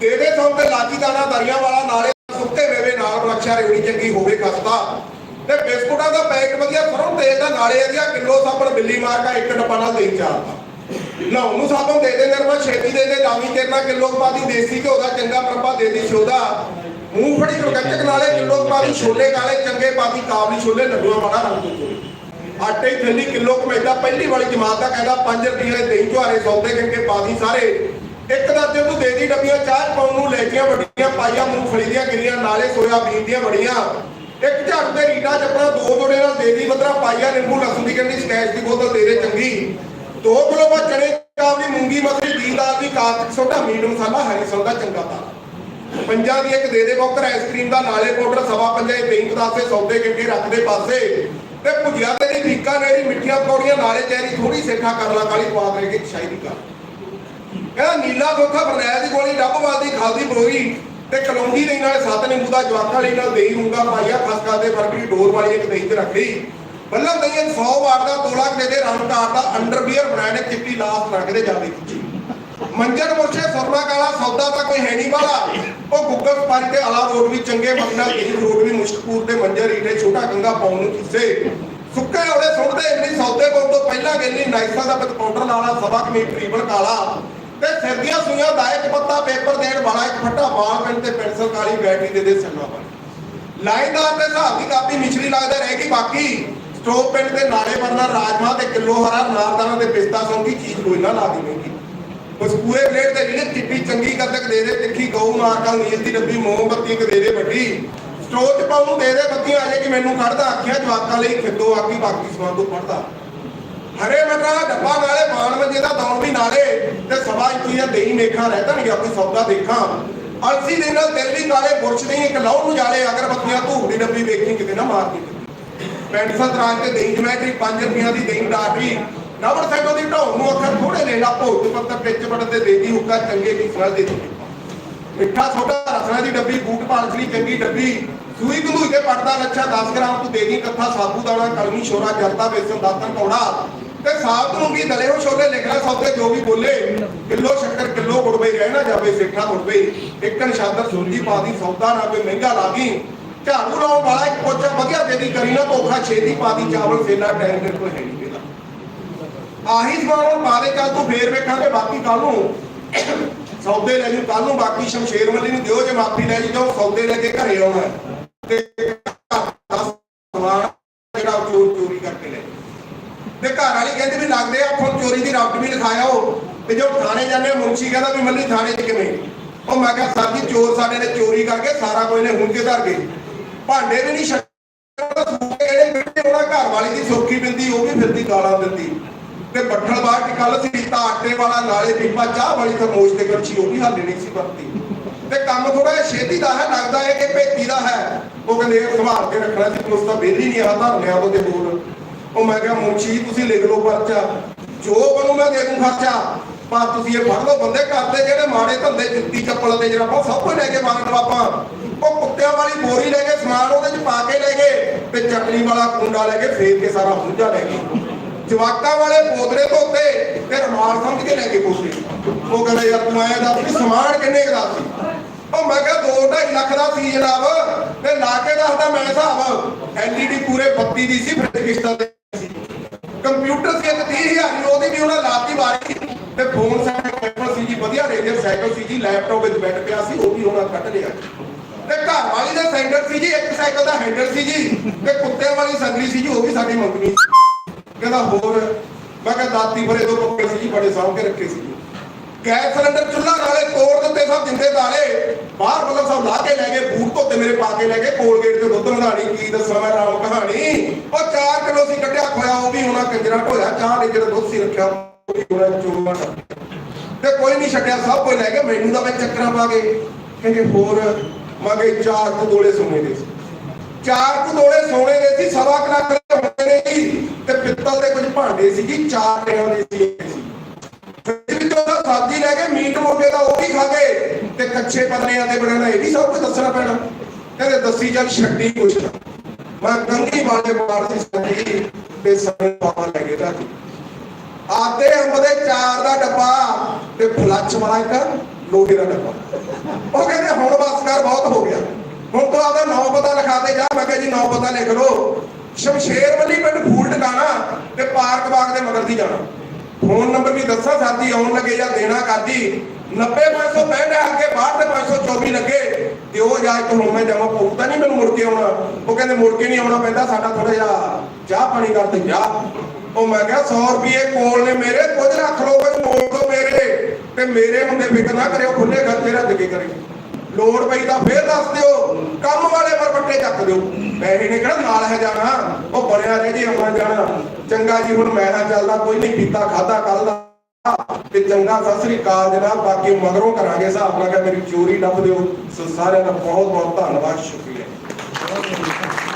ਤੇਰੇ ਸੌਦੇ ਲਾਚੀ ਦਾਣਾ ਦਰੀਆਂ ਵਾਲਾ ਨਾਲੇ ਸੁੱਕੇ ਮੇਵੇ ਨਾਲ ਬਲਕਸ਼ਾ ਰੇਵੜੀ ਚੰਗੀ ਹੋਵੇ ਖਸਤਾ। ਤੇ ਬਿਸਕੁਟਾਂ ਦਾ ਪੈਕਟ ਵਧੀਆ ਸਰੋਂ ਤੇਲ ਦਾ ਨਾਲੇ ਵਧੀਆ, ਕਿਲੋ ਸਾਬਣ ਬਿੱਲੀ ਮਾਰਕਾ ਇੱਕ ਡੱਬਾ ਨਾਲ ਦੇਈ ਚਾਰਦਾ ਲਾਉਣ ਨੂੰ ਸਾਬਣ ਦੇ ਦੇ ਨਰਮਾ ਛੇਤੀ ਦੇ ਦੇ ਲਾਵੀ ਤੇਰਨਾ ਕਿਲੋ ਪਾਦੀ ਦੇਸੀ ਘਿਓ ਦਾ ਚੰਗਾ ਮਰਬਾ ਦੇ ਦੀ ਸ਼ੋਦਾ ਮੂੰਗਫੜੀ ਗੁਰਗੱਚਕ ਨਾਲੇ ਕਿਲੋ ਪਾਦੀ ਛੋਲੇ ਕਾਲੇ, ਚੰਗੇ ਪਾਦੀ ਕਾਬਲੀ ਛੋਲੇ, ਲੱਡੂਆਂ ਵਾਲਾ ਰੰਗ ਆਟੇ ਦੀ ਕਿਲੋ ਕਮੈਦਾ ਪਹਿਲੀ ਵਾਲੀ ਜਮਾਤ ਦਾ ਕਹਿੰਦਾ 5 ਰੁਪਏ ਦੇ ਦਹੀਂ ਝੁਆਰੇ ਸੌਦੇ ਕਰਕੇ ਪਾਦੀ ਸਾਰੇ। ਇੱਕ ਦਰਜਨ ਨੂੰ ਦੇ ਦੀ ਡੱਬੀਆਂ, ਚਾਹ ਪਾਉਣ ਨੂੰ ਲੈਚੀਆਂ ਵੱਡੀਆਂ, ਪਾਈਆਂ ਮੂੰਗਫਲੀ ਦੀਆਂ ਗਿਰੀਆਂ ਨਾਲੇ ਸੋਇਆਬੀਨ ਦੀਆਂ ਬੜੀਆਂ। ਇੱਕ ਝੱਟ ਤੇ ਰੀਟਾ ਚੱਪਣਾ, ਦੋ ਜੋੜੇ ਨਾਲ ਦੇ ਦੀ ਮਤਰਾ ਪਾਈਆ ਨਿੰਬੂ, ਲਸਣ ਦੀ ਕਹਿੰਦੀ ਸਕੈਚ ਦੀ ਬੋਤਲ ਦੇ ਦੇ ਚੰਗੀ। ਦੋ ਕਿਲੋ ਬਾ ਚਣੇ ਕਾਬਲੀ ਮੂੰਗੀ ਮਸਰੀ ਦੀਦਾਰ ਦੀ ਕਾਰਤਿਕ ਸੋਡਾ ਮੀਟ ਮਸਾਲਾ, ਹਰੀ ਸੌਦਾ ਚੰਗਾ ਪਾ ਪੰਜਾਂ ਦੀ ਇੱਕ ਦੇ ਦੇ ਬੌਕਰ, ਆਈਸਕ੍ਰੀਮ ਦਾ ਨਾਲੇ ਪਾਊਡਰ, ਸਵਾ ਪੰਜਾ ਦੇ ਦਹੀਂ ਪਤਾਸੇ ਸੌਦੇ ਕਿੰਕੇ ਰੱਖਦੇ ਪਾਸੇ। ਤੇ ਭੁਜਿਆ ਤੇਰੀ ਦੀ ਠੀਕਾ ਨੇਰੀ ਮਿੱਠੀਆਂ ਪੌੜੀਆਂ ਨਾਲੇ ਚੈਰੀ ਥੋੜੀ ਸੇਠਾ ਕਰ ਲਾ ਕਾਲੀ ਪਾ ਦੇ ਕੇ ਸ਼ਾਇਰੀ ਕਰ ਕਹਿੰਦਾ ਨੀਲਾ ਧੋਖਾ ਬਰਨੈਲ ਦੀ ਗੋਲੀ ਡੱਬਵਾਲ ਦੀ ਖਾਲਦੀ ਬਰੋਈ ਤੇ ਕਲੌਂਜੀ ਦੇ ਨਾਲ ਸੱਤ ਨਿੰਬੂ ਦਾ ਜਵਾਕਾਂ ਲਈ ਨਾਲ ਦੇਈ ਹੁੰਗਾ ਪਾਈਆ ਖਸਕਾ ਦੇ ਫਰਕੜੀ ਡੋਰ ਵਾਲੀ ਇੱਕ ਦਹੀਂ ਤੇ ਰੱਖ। ਲਈ ਬੱਲਮ ਦਹੀਂ 100 ਵਾਟ ਦਾ ਤੋਲਾ ਦੇ ਦੇ ਰੰਗ ਦਾ ਅੰਡਰਵੀਅਰ ਬ੍ਰਾਂਡ ਚਿੱਟੀ ਲਾਸ ਰੱਖਦੇ ਜਾਵੇ ਖਿੱਚੀ ਮੁਰਸ਼ੇ ਸੁਰਮਾ ਕਾਲਾ ਸੌਦਾ ਤਾਂ ਕੋਈ ਹੈ ਨਹੀਂ ਵਾਲਾ ਉਹ ਗੁੱਗਲ ਸਪਾਰੀ ਤੇ ਆਲਾ ਰੋਡ ਵੀ ਚੰਗੇ ਬੰਨਾ ਦੀ ਰੋਡ ਵੀ ਮੁਸ਼ਕਪੂਰ ਤੇ ਮੰਜਰ ਰੀਟੇ ਛੋਟਾ ਗੰਗਾ ਪਾਉਣ ਨੂੰ ਕਿਸੇ ਸੁੱਕੇ ਔਲੇ ਸੁਣਦੇ ਇੰਨੀ ਸੌਦੇ ਕੋਲ ਤੋਂ ਪਹਿਲਾਂ ਗੇਲੀ ਨਾਈਸਾ ਦਾ ਵਿੱਚ ਪਾਊਡਰ ਲਾਲਾ ਸਵਾ ਕਮੀਟਰ ਰੀਬਨ ਕਾਲਾ। ਤੇ ਸਰਦੀਆਂ ਦਾ ਇੱਕ ਪੱਤਾ ਪੇਪਰ ਦੇਣ ਵਾਲਾ ਇੱਕ ਫੱਟਾ ਵਾਲ ਪੈਨ ਤੇ ਪੈਨਸਲ ਕਾਲੀ ਬੈਟਰੀ ਦੇ ਦੇ ਸੰਨਾ ਵਾਲੀ ਲਾਈਨਦਾਰ ਦੇ ਹਿਸਾਬ ਦੀ ਕਾਪੀ ਮਿਛਲੀ ਲੱਗਦੇ ਰਹਿ ਗਈ, ਬਾਕੀ ਸਟੋਪ ਪਿੰਡ ਦੇ ਨਾਲੇ ਵਰਨਾ ਰਾਜਮਾ ਤੇ ਕਿਲੋ ਹਰਾ ਨਾਰਦਾਨਾ ਤੇ ਪਿਸਤਾ ਸੌਂਗੀ ਚੀਜ਼ ਕੋਈ ਲਾ ਦੀ ਮਹਿੰਗੀ। ਉਸ ਪੂਰੇ ਪਲੇਟ ਤੇ ਜਿਹੜੇ ਚਿੱਟੀ ਚੰਗੀ ਕੱਦਕ ਦੇ ਦੇ, ਤਿੱਖੀ ਗਊ ਮਾਰਕਾ ਨੀਲ ਦੀ ਡੱਬੀ ਮੋਮਬੱਤੀ ਇੱਕ ਦੇ ਦੇ ਵੱਡੀ। ਸਟੋਰ ਚ ਪਾਉ ਦੇ ਦੇ ਬੱਤੀਆਂ ਅਜੇ ਕਿ ਮੈਨੂੰ ਕੱਢਦਾ, ਆਖਿਆ ਜਵਾਕਾਂ ਲਈ ਖਿੱਦੋ ਆਕੀ ਬਾਕੀ ਸਮਾਨ ਤੋਂ ਪੜਦਾ ਹਰੇ ਮਟਰਾ ਡੱਬਾ ਨਾਲੇ ਬਾਣ ਮੰਜੇ ਦਾ ਦੌਣ ਵੀ ਨਾਲੇ ਤੇ ਸਵਾ ਇੰਚੀ ਦਾ ਦੇਈ ਮੇਖਾਂ ਰਹਿ ਜਾਣਗੇ ਆਪਣੀ ਸੌਦਾ ਦੇਖਾਂ। ਅਲਸੀ ਦੇ ਨਾਲ ਦਿਲ ਵੀ ਕਾਲੇ ਬੁਰਸ਼ ਨਹੀਂ ਇੱਕ ਲਾਉ ਨੂੰ ਜਾਲੇ ਅਗਰਬੱਤੀਆਂ ਧੂਪ ਦੀ ਡੱਬੀ ਵੇਖੀ, ਕਿਤੇ ਨਾ ਮਾਰਦੀ ਪੈਂਟ ਸਤਰਾਜ ਤੇ ਦਹੀਂ ਜਮੈਟਰੀ 5 ਰੁਪਈਆਂ ਦੀ ਦਹੀਂ ਡਾਟਰੀ ਨਵਰ ਸਾਈਕਲ ਦੀ ਢਾਉ ਨੂੰ ਅੱਖਰ ਥੋੜੇ ਲੈ ਲਾ ਭੋਗ ਪੱਤਰ ਵਿੱਚ ਵੜ ਦੇਦੀ ਹੁੱਕਾ ਚੰਗੇ ਦੀ ਸਲਾਹ ਦੇ ਮਿੱਠਾ ਸੋਡਾ ਰਸਨਾ ਦੀ ਡੱਬੀ, ਬੂਟ ਪਾਲਸ ਲਈ ਚੰਗੀ ਡੱਬੀ। ਸੂਈ ਗੰਦੂਈ ਤੇ ਪੜਦਾ ਲੱਛਾ 10 ਗ੍ਰਾਮ ਤੂੰ ਦੇ ਦੀ ਕੱਥਾ ਸਾਬੂ ਦਾਣਾ, ਕਲਮੀ, ਛੋਰਾ, ਜਰਦਾ ਵੇਸਣ ਦਾਤਨ ਕੌੜਾ। ਤੇ ਸਾਬ ਨੂੰ ਵੀ ਦਲੇ ਹੋ ਛੋਲੇ ਲਿਖਣਾ ਸੌਦੇ ਜੋ ਵੀ ਬੋਲੇ। ਕਿਲੋ ਸ਼ੱਕਰ, ਕਿਲੋ ਗੁੜਬਈ ਰਹਿ ਨਾ ਜਾਵੇ ਸੇਖਾ ਗੁੜਬਈ ਇੱਕ ਨਸ਼ਾਦਰ ਸੁੰਦੀ ਪਾਦੀ ਸੌਦਾ ਨਾ ਕੋਈ ਮਹਿੰਗਾ ਲਾਗੀ ਝਾੜੂ ਲਾਉਣ ਵਾਲਾ ਇੱਕ ਪੋਚਾ ਵਧੀਆ ਦੇ ਦੀ ਕਰੀ ਨਾ ਧੋਖਾ, ਛੇਤੀ ਪਾਦੀ ਚਾਵਲ, ਸੇਲਾ ਟਾਈਮ ਦੇ ਕੋਈ ਹੈ ਨਹੀਂ ਇਹਦਾ। ਆਹੀ ਸਮਾਨ ਹੁਣ ਪਾ ਤੂੰ ਫੇਰ ਵੇਖਾਂਗੇ ਬਾਕੀ ਕੱਲ ਨੂੰ। ਸੌਦੇ ਲੈ ਜੂ ਕੱਲ ਨੂੰ ਬਾਕੀ ਸ਼ਮਸ਼ੇਰ ਮੱਲੀ ਨੂੰ ਦਿਓ, ਜੇ ਮਾਫੀ ਲੈ ਜੀ, ਜਾਓ, ਸੌਦੇ ਲੈ ਕੇ ਘਰੇ ਆਉਣਾ। ਤੇ ਘਰ ਦਾ ਸਮਾਨ ਜਿਹੜਾ ਉਹ ਚੋਰ ਚੋਰੀ ਕਰਕੇ ਲੈ ਜਾਓ। ਤੇ ਘਰ ਵਾਲੀ ਕਹਿੰਦੀ ਵੀ ਲੱਗਦੇ ਆ ਫੁੱਲ ਚੋਰੀ ਦੀ ਤੇ ਜੋ ਥਾਣੇ ਜਾਂਦੇ ਮੁਨਸ਼ੀ ਕਹਿੰਦਾ ਵੀ ਮੱਲੀ ਥਾਣੇ 'ਚ ਕਿਵੇਂ? ਉਹ ਮੈਂ ਕਿਹਾ, ਸਰ ਜੀ, ਚੋਰ ਸਾਡੇ ਨੇ ਚੋਰੀ ਕਰਕੇ ਸਾਰਾ ਕੁਝ ਨੇ ਹੁਣ ਕੇ ਧਰ ਗਏ? ਭਾਂਡੇ ਵੀ ਨਹੀਂ ਛੱਡ ਜਿਹੜੇ ਮਿੱਟੇ ਉਹਨਾਂ ਘਰ ਵਾਲੀ ਦੀ ਸੁਰਖੀ ਮਿਲਦੀ, ਉਹ ਵੀ ਫਿਰਦੀ ਗਾਲਾਂ ਦਿੰਦੀ ਤੇ ਬੱਠਲ ਬਾਹਰ ਟਿਕਲ ਸੀ, ਤਾਂ ਆਟੇ ਵਾਲਾ, ਨਾਲੇ ਪੀਪਾ ਚਾਹ ਵਾਲੀ ਖਰਮੋਸ਼ ਤੇ ਕੜਛੀ, ਉਹ ਵੀ ਹਾਲੇ ਨਹੀਂ ਸੀ ਵਰਤੀ ਤੇ ਕੰਮ ਥੋੜਾ ਜਿਹਾ ਛੇਤੀ ਦਾ ਹੈ, ਲੱਗਦਾ ਹੈ ਕਿ ਭੇਤੀ ਦਾ ਹੈ। ਉਹ ਕਹਿੰਦੇ ਸੰਭਾਲ ਕੇ ਰੱਖਣਾ ਸੀ ਪੁਲਿਸ ਤਾਂ ਬੇਲੀ ਨਹੀਂ ਆ ਧਰਨਿਆਂ ਤੋਂ ਤੇ ਹੋਰ ਉਹ ਮੈਂ ਕਿਹਾ ਮੁੰਸ਼ੀ ਜੀ, ਤੁਸੀਂ ਲਿਖ ਲਓ ਪਰਚਾ। ਜੋ ਉਹਨੂੰ ਮੈਂ ਦੇ ਦੂੰ ਖਰਚਾ ਪਰ ਤੁਸੀਂ ਇਹ ਫੜ ਲਓ ਬੰਦੇ ਕਰਦੇ ਜਿਹੜੇ ਮਾੜੇ ਧੰਦੇ ਜੁੱਤੀ ਚੱਪਲ ਤੇ ਜਰਾਬਾਂ ਸਭ ਕੁਝ ਲੈ ਕੇ ਮੰਗ ਆਪਾਂ। ਉਹ ਕੁੱਤਿਆਂ ਵਾਲੀ ਬੋਰੀ ਲੈ ਕੇ ਸਮਾਨ ਉਹਦੇ ਚ ਪਾ ਕੇ ਲੈ ਗਏ ਤੇ ਚਟਨੀ ਵਾਲਾ ਕੁੰਡਾ ਲੈ ਕੇ ਫੇਰ ਕੇ ਸਾਰਾ ਹੁੰਜਾ ਲੈ ਗਏ। ਜਵਾਕਾਂ ਵਾਲੇ ਪੋਦਰੇ ਧੋਤੇ ਤੇ ਰਮਾਲ ਸਮਝ ਕੇ ਲੈ ਕੇ ਕੋਸੇ ਉਹ ਕਹਿੰਦਾ, ਯਾਰ ਤੂੰ ਆਇਆ ਦਾ ਵੀ ਸਮਾਨ ਕਿੰਨੇ ਦਾ ਸੀ? ਉਹ ਮੈਂ ਕਿਹਾ 2.5 ਲੱਖ ਦਾ ਸੀ ਜਨਾਬ। ਤੇ ਲਾ ਕੇ ਦੱਸਦਾ ਮੈਂ ਹਿਸਾਬ। ਐਲਈਡੀ ਪੂਰੇ 32 ਦੀ ਸੀ ਫਿਰ ਕਿਸ਼ਤਾਂ ਤੇ ਸੀ ਕੰਪਿਊਟਰ ਸੀ ਇੱਕ 30000 ਦੀ ਉਹਦੀ ਵੀ ਉਹਨਾਂ ਲਾਤੀ ਵਾਰੀ ਤੇ ਫੋਨ ਸਾਈਕਲ ਸੀ ਜੀ ਵਧੀਆ ਸਾਈਕਲ ਸੀ ਜੀ ਲੈਪਟਾਪ ਵਿੱਚ ਬੈਠ ਪਿਆ ਸੀ, ਉਹ ਵੀ ਉਹਨਾਂ ਕੱਢ ਲਿਆ। ਤੇ ਘਰ ਵਾਲੀ ਦਾ ਸੈਂਟਰ ਸੀ ਜੀ, ਇੱਕ ਸਾਈਕਲ ਦਾ ਹੈਂਡਲ ਸੀ ਜੀ, ਤੇ ਕੁੱਤਿਆਂ ਵਾਲੀ ਸੰਗਲੀ ਸੀ ਜੀ, ਉਹ ਵੀ ਸਾਡੀ ਮੰਗਣੀ ਕਹਿੰਦਾ, ਹੋਰ? ਮੈਂ ਕਿਹਾ, ਦਾਤੀ ਭਰੇ ਦੋ ਪੱਕੇ ਸੀ ਜੀ, ਬੜੇ ਸਾਂਭ ਕੇ ਰੱਖੇ ਸੀ ਗੈਸ ਸਿਲੰਡਰ ਚੁੱਲ੍ਹਾ ਨਾਲੇ ਤੋੜ ਦਿੱਤੇ ਸਭ ਜਿੰਦੇ ਦਾਲੇ ਬਾਹਰ ਮਤਲਬ ਸਭ ਲਾ ਕੇ ਲੈ ਗਏ, ਬੂਟ ਧੋਤੇ ਮੇਰੇ, ਪਾ ਕੇ ਲੈ ਗਏ, ਕੋਲਗੇਟ ਤੇ ਦੁੱਧ ਵਧਾਣੀ ਕੀ ਦੱਸਾਂ ਮੈਂ, ਰਾਮ ਕਹਾਣੀ। ਉਹ 4 ਕਿਲੋ ਸੀ ਕੱਢਿਆ ਖੋਇਆ, ਉਹ ਵੀ ਉਹਨਾਂ ਕੰਜਰਾ ਢੋਇਆ, ਚਾਹ ਦੇ ਜਿਹੜਾ ਦੁੱਧ ਸੀ ਰੱਖਿਆ, ਉਹ ਵੀ ਉਹਨਾਂ ਚੋਣਾ ਤੇ ਕੋਈ ਨਹੀਂ ਛੱਡਿਆ, ਸਭ ਕੋਈ ਲੈ ਕੇ ਮੈਨੂੰ ਤਾਂ ਮੈਂ ਚੱਕਰਾਂ ਪਾ ਗਏ ਕਹਿੰਦੇ, ਹੋਰ ਮਗੇ ਚਾਰ ਕੁ ਤੋਲੇ ਸੋਨੇ ਦੇ। ਸੀ ਚਾਰ ਕੁ ਤੋਲੇ ਸੋਨੇ ਦੇ ਸੀ, ਸਵਾ ਕੁ ਦੇ ਹੁੰਦੇ ਨੇ ਜੀ। ਤੇ ਪਿੱਤਲ ਦੇ ਕੁਝ ਭਾਂਡੇ ਸੀ ਜੀ ਚਾਰ ਟਿਆਂ ਦੇ ਸੀ। ਵਿੱਚੋਂ ਤਾਂ ਸਬਜ਼ੀ ਲੈ ਕੇ ਮੀਟ ਮੁਰਗੇ ਦਾ ਉਹ ਵੀ ਖਾ ਗਏ ਤੇ ਕੱਚੇ ਪਤਲਿਆਂ ਦੇ ਬਣਾਣਾ ਇਹ ਵੀ ਸਭ ਕੁਝ ਦੱਸਣਾ ਪੈਣਾ। ਕਹਿੰਦੇ, ਦੱਸੀ ਚੱਲ, ਛੱਡੀ ਕੁਛ ਮੈਂ ਕੰਗੀ ਵਾਲੇ ਮਾਰ ਦੀ ਤੇ ਸਾਰੇ ਪਾਪਾ ਲੈ ਗਏ ਤਾਂ ਆਦੇ ਅੰਬ ਦੇ ਚਾਰ ਦਾ ਡੱਬਾ ਤੇ ਫਲੱਚ ਵਾਲਾ ਇੱਕ ਲੋਹੇ ਦਾ ਡੱਬਾ। ਉਹ ਕਹਿੰਦੇ, ਹੁਣ ਬਸ ਕਰ, ਬਹੁਤ ਹੋ ਗਿਆ। ਹੁਣ ਤੋਂ ਆਪਦਾ ਨਾਂ ਪਤਾ ਲਿਖਾ ਦੇ ਜਾ। ਮੈਂ ਕਿਹਾ, ਜੀ, ਨਾਂ ਪਤਾ ਲਿਖ ਲਓ। ਸ਼ਮਸ਼ੇਰ ਵਲੀ ਪਿੰਡ ਫੂਲ ਟਿਕਾਣਾ ਤੇ ਪਾਰਕ ਬਾਗ ਦੇ ਮਗਰ ਦੀ ਜਾਣਾ। ਫੋਨ ਨੰਬਰ ਵੀ ਦੱਸਾਂ, ਸਾਡੀ ਆਉਣ ਲੱਗੇ ਜਾਂ ਦੇਣਾ ਕਰਦੀ। 90565 ਅੱਗੇ ਬਾਹਰ ਤੇ 524 ਲੱਗੇ। ਤੇ ਉਹ ਜਾ ਕੇ ਹੁਣ ਮੈਂ ਜਾਵਾਂ ਪਊ ਤਾਂ ਨਹੀਂ ਮੈਨੂੰ ਮੁੜ ਕੇ ਆਉਣਾ। ਉਹ ਕਹਿੰਦੇ, ਮੁੜ ਕੇ ਨਹੀਂ ਆਉਣਾ ਪੈਂਦਾ, ਸਾਡਾ ਥੋੜਾ ਜਿਹਾ ਚਾਹ ਪਾਣੀ ਕਰ ਤੇ ਜਾ। ਉਹ ਮੈਂ ਕਿਹਾ 100 ਰੁਪਏ ਕੋਲ ਨੇ ਮੇਰੇ, ਕੁਝ ਰੱਖ ਲਓ, ਕੁਝ ਮੋੜ ਦੋ ਮੇਰੇ। ਤੇ ਮੇਰੇ ਹੁੰਦੇ ਫਿਕਰ ਨਾ ਕਰਿਓ ਖੁੱਲੇ ਖਰਚੇ ਰੱਦ ਕੇ ਕਰੇ। ਲੋੜ ਪਈ ਤਾਂ ਫੇਰ ਦੱਸ ਦਿਓ, ਕੰਮ ਵਾਲੇ ਪਰਪੱਟੇ ਚੱਕ ਦਿਓ। ਪੈਸੇ ਨੇ ਕਿਹੜਾ ਨਾਲ ਹੈ ਜਾਣਾ, ਉਹ ਬਣਿਆ ਰਹੇ ਜੀ ਆਉਣਾ ਜਾਣਾ। ਚੰਗਾ ਜੀ, ਹੁਣ ਮੈਂ ਨਾ ਚੱਲਦਾ, ਕੋਈ ਨਹੀਂ ਪੀਤਾ ਖਾਦਾ ਕੱਲ ਦਾ। ਤੇ ਚੰਗਾ, ਸਤਿ ਸ੍ਰੀ ਅਕਾਲ ਜਨਾਬ, ਬਾਕੀ ਮਗਰੋਂ ਕਰਾਂਗੇ ਹਿਸਾਬ ਨਾਲ, ਕਿ ਮੇਰੀ ਚੋਰੀ ਲੱਭ ਦਿਓ। ਸੋ ਸਾਰਿਆਂ ਦਾ ਬਹੁਤ ਬਹੁਤ ਧੰਨਵਾਦ, ਸ਼ੁਕਰੀਆ।